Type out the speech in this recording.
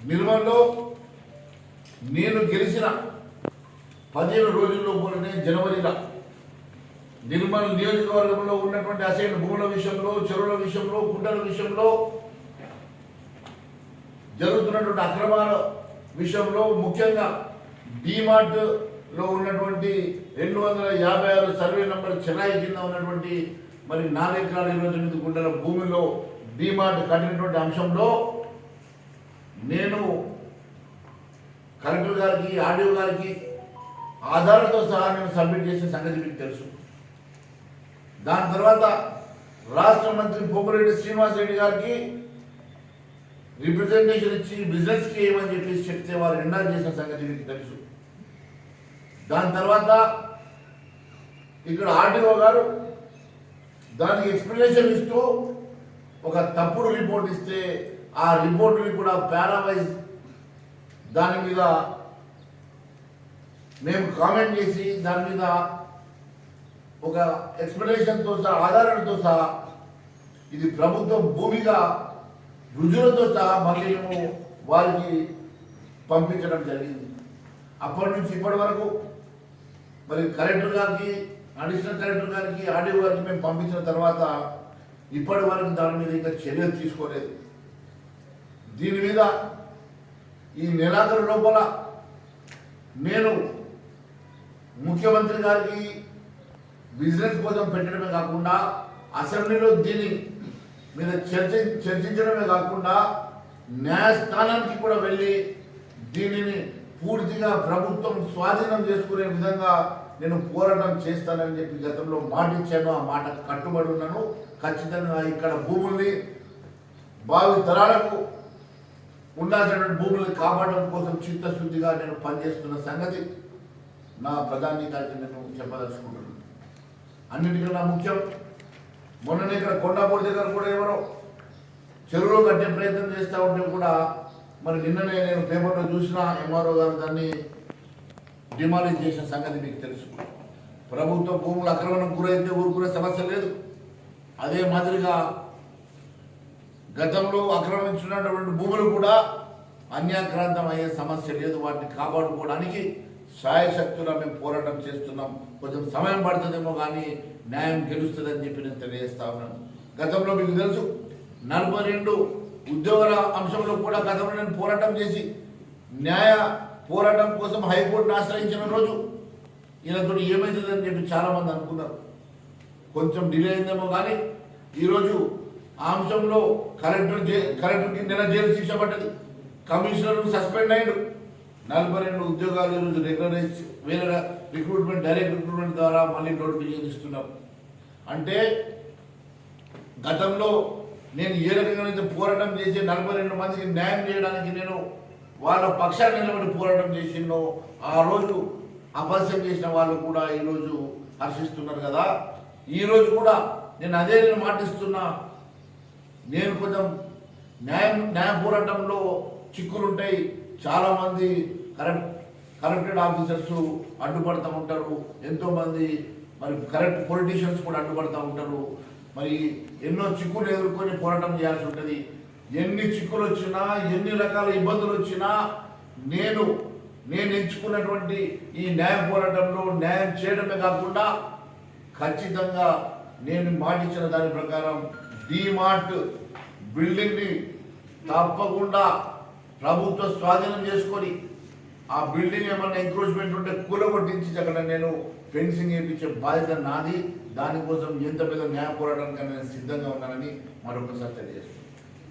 నిర్మల్లో నేను గెలిచిన పదిహేను రోజుల్లో పోలనే జనవరిలో నిర్మల్ నియోజకవర్గంలో ఉన్నటువంటి అసైన్ భూముల విషయంలో చెరువుల విషయంలో కుంటల విషయంలో జరుగుతున్నటువంటి అక్రమాల విషయంలో ముఖ్యంగా డిమార్ట్లో ఉన్నటువంటి రెండు వందల యాభై ఆరు సర్వే నంబర్ చెన్నై కింద ఉన్నటువంటి మరి నాలుగు ఎకరాల ఇరవై తొమ్మిది గుంటల భూమిలో డిమార్ట్ కట్టినటువంటి అంశంలో నేను కలెక్టర్ గారికి ఆర్డీఓ గారికి ఆధారాలతో సహా నేను సబ్మిట్ చేసిన సంగతి మీకు తెలుసు. దాని తర్వాత రాష్ట్ర మంత్రి పోపిరెడ్డి శ్రీనివాస్ రెడ్డి గారికి రిప్రజెంటేషన్ ఇచ్చి బిజినెస్కి ఏమని చెప్పేసి చెప్తే వారు ఎండా చేసిన సంగతి మీకు తెలుసు. దాని తర్వాత ఇక్కడ ఆర్డీఓ గారు దానికి ఎక్స్ప్లెనేషన్ ఇస్తూ ఒక తప్పుడు రిపోర్ట్ ఇస్తే ఆ రిపోర్ట్ని కూడా పారావైజ్ దాని మీద మేము కామెంట్ చేసి దాని మీద ఒక ఎక్స్ప్లెనేషన్తో సహా ఆధారాలతో సహా ఇది ప్రభుత్వ భూమిగా రుజువులతో సహా మళ్ళీ మేము వారికి పంపించడం జరిగింది. అప్పటి నుంచి ఇప్పటి వరకు మరి కలెక్టర్ గారికి అడిషనల్ కలెక్టర్ గారికి ఆర్డీఓ గారికి మేము పంపించిన తర్వాత ఇప్పటి వరకు దాని మీద ఇంకా చర్యలు తీసుకోలేదు. దీని మీద ఈ నెలాఖరు లోపల నేను ముఖ్యమంత్రి గారికి బిజినెస్ కోసం పెట్టడమే కాకుండా అసెంబ్లీలో దీని మీద చర్చ చర్చించడమే కాకుండా న్యాయస్థానానికి కూడా వెళ్ళి దీనిని పూర్తిగా ప్రభుత్వం స్వాధీనం చేసుకునే విధంగా నేను పోరాటం చేస్తానని చెప్పి గతంలో మాట ఇచ్చాను ఆ మాట కట్టుబడి ఉన్నాను. ఖచ్చితంగా ఇక్కడ భూముల్ని భావి తరాలకు ఉండాల్సినటువంటి భూములను కాపాడడం కోసం చిత్తశుద్ధిగా నేను పనిచేస్తున్న సంగతి నా ప్రధానికారికి నేను చెప్పదలుచుకుంటున్నాను. అన్నిటికన్నా ముఖ్యం మొన్ననే ఇక్కడ కొండాపూడి దగ్గర కూడా ఎవరో చెరువులో కట్టే ప్రయత్నం చేస్తూ ఉంటే కూడా మరి నిన్ననే నేను పేపర్లో చూసిన ఎంఆర్ఓ గారు దాన్ని డిమాలిష్ చేసిన సంగతి మీకు తెలుసు. ప్రభుత్వ భూములు అక్రమణం గురైతే ఊరుకునే సమస్య లేదు. అదే మాదిరిగా గతంలో ఆక్రమించినటువంటి భూములు కూడా అన్యాక్రాంతం అయ్యే సమస్య లేదు. వాటిని కాపాడుకోవడానికి శాయశక్తులా మేము పోరాటం చేస్తున్నాం. కొంచెం సమయం పడుతుందేమో కానీ న్యాయం గెలుస్తుందని చెప్పి నేను తెలియజేస్తా ఉన్నాను. గతంలో మీకు తెలుసు నలభై రెండు ఉద్యోగుల అంశంలో కూడా గతంలో నేను పోరాటం చేసి న్యాయ పోరాటం కోసం హైకోర్టును ఆశ్రయించిన రోజు ఈయనతో ఏమవుతుందని చెప్పి చాలామంది అనుకున్నారు. కొంచెం డిలే అయిందేమో కానీ ఈరోజు ఆ అంశంలో కలెక్టర్ జై కలెక్టర్కి నెల జైలు శిక్ష పడ్డది? కమిషనర్ సస్పెండ్ అయ్యాడు. నలభై రెండు ఉద్యోగాలు ఈరోజు రెగ్యులరైజ్ వేరే రిక్రూట్మెంట్ డైరెక్ట్ రిక్రూట్మెంట్ ద్వారా మళ్ళీ నోటిఫికేషన్ ఇస్తున్నాం అంటే గతంలో నేను ఏ రకంగా పోరాటం చేసి నలభై రెండు మందికి న్యాయం చేయడానికి నేను వాళ్ళ పక్షాన్ని నిలబడి పోరాటం చేసిందో ఆ రోజు అపస్యం చేసిన వాళ్ళు కూడా ఈరోజు హర్షిస్తున్నారు కదా. ఈరోజు కూడా నేను అదే నేను మాటిస్తున్నా. నేను కొంచెం న్యాయం న్యాయ పోరాటంలో చిక్కులుంటాయి. చాలామంది కరెక్ట్ కరెక్టెడ్ ఆఫీసర్స్ అడ్డుపడుతూ ఉంటారు. ఎంతోమంది మరి కరెక్ట్ పొలిటీషియన్స్ కూడా అడ్డుపడుతూ ఉంటారు. మరి ఎన్నో చిక్కులు ఎదుర్కొని పోరాటం చేయాల్సి ఉంటుంది. ఎన్ని చిక్కులు వచ్చినా ఎన్ని రకాల ఇబ్బందులు వచ్చినా నేను నేను ఎంచుకున్నటువంటి ఈ న్యాయ పోరాటంలో న్యాయం చేయడమే కాకుండా ఖచ్చితంగా నేను మాటిచ్చిన దాని ప్రకారం డిమార్ట్ బిల్డింగ్ని తప్పకుండా ప్రభుత్వ స్వాధీనం చేసుకొని ఆ బిల్డింగ్ ఏమన్నా ఎంక్రోచ్మెంట్ ఉంటే కూలగొట్టించి అక్కడ నేను ఫెన్సింగ్ వేయించే బాధ్యత నాది. దానికోసం ఎంత పెద్ద న్యాయ పోరాటానికి నేను సిద్ధంగా ఉన్నానని మరొకసారి తెలియజేస్తున్నాను.